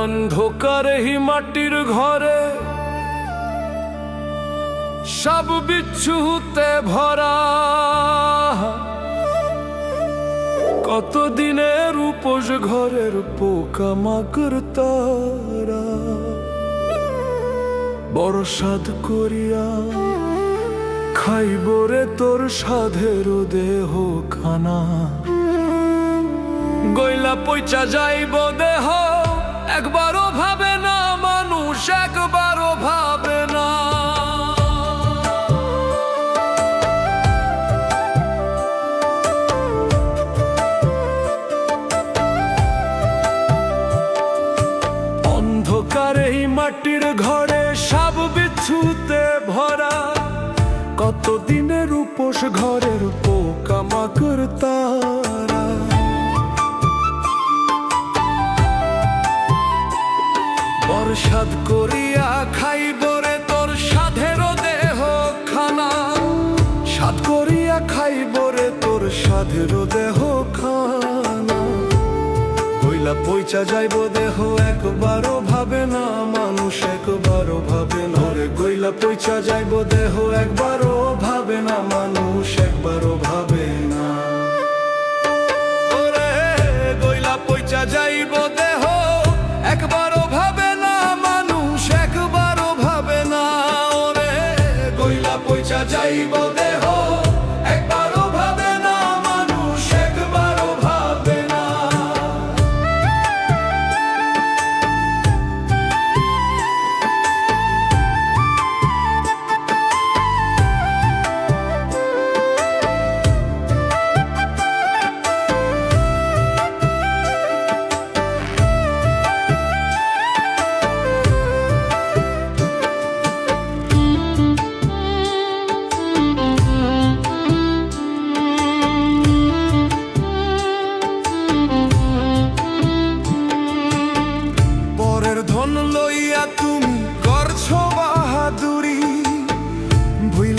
অন্ধকার হি মাটির ঘরে, সব বিচ্ছুতে ভরা। কতদিনের উপোস ঘরের পোকা মাকড় তারা বড় সাধ করিয়া খাইব রে তোর সাধের দেহ খানা গইলা পইচা যাইব দেহ কত দিনের উপোস ঘরের পোকা মাকড় তারা? বরসাদ করিয়া খাইব রে তোর সাধের দেহ খানা। সাদ করিয়া খাইব রে তোর সাধের দেহ কইলা পইচা যাইব, দেহ একবারও ভাবে না, মানুষ একবারও ভাবে না। রে কইলা পইচা যাইব, দেহ একবারও ভাবে না, মানুষ একবারও ভাবে না। ওরে গইলা পইচা যাইব, দেহ একবারও ভাবে না, মানুষ একবারও ভাবে না। ওরে গইলা পইচা যাইব, দেহ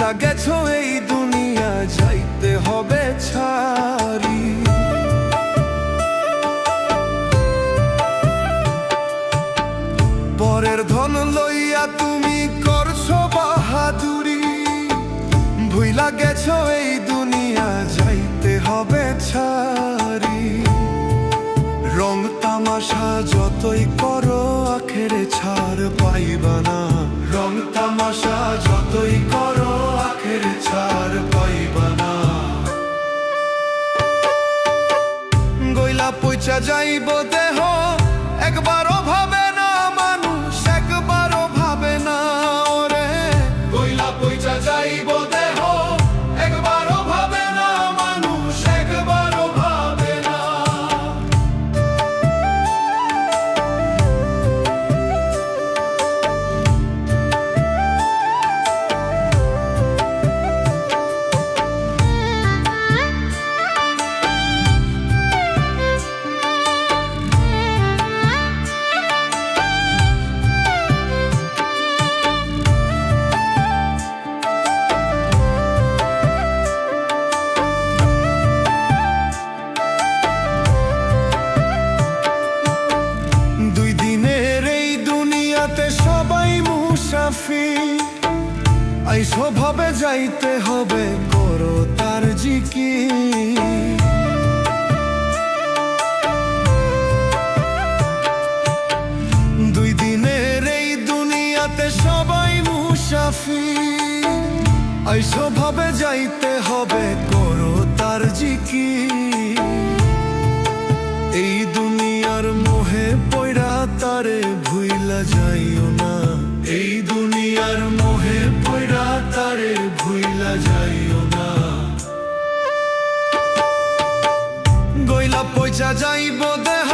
ভুইলা গেছো এই দুনিয়া যাইতে হবে ছাড়ি। পরের ধন লইয়া তুমি করছ বাহাদুরি। ভুইলা গেছো এই দুনিয়া যাইতে হবে ছাড়ি। রং তামাশা যতই করো, আখেরে ছাড় পাইবা না। রং তামাশা পয়চা যাইব দেহ একবারও ভাবে মুসাফির আই স্বভাবে যাইতে হবে, করো তার জিকি দুই দিনের এই দুনিয়াতে সবাই মুসাফির আই স্বভাবে যাইতে হবে, করো তার জিকি এই দুনিয়ার মোহে পয়রা তারে ভুইলা এই দুনিয়ার মোহে পয়রা তারে ভুইলা যাইও না। গইলা পয়সা যাইব দেহ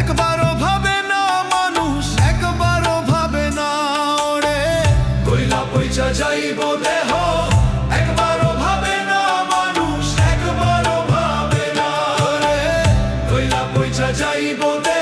একবার ভাবে না মানুষ একবার ভাবে না ওরে। গইলা পয়সা যাইব দেহ, একবারও ভাবে যাইব দেহ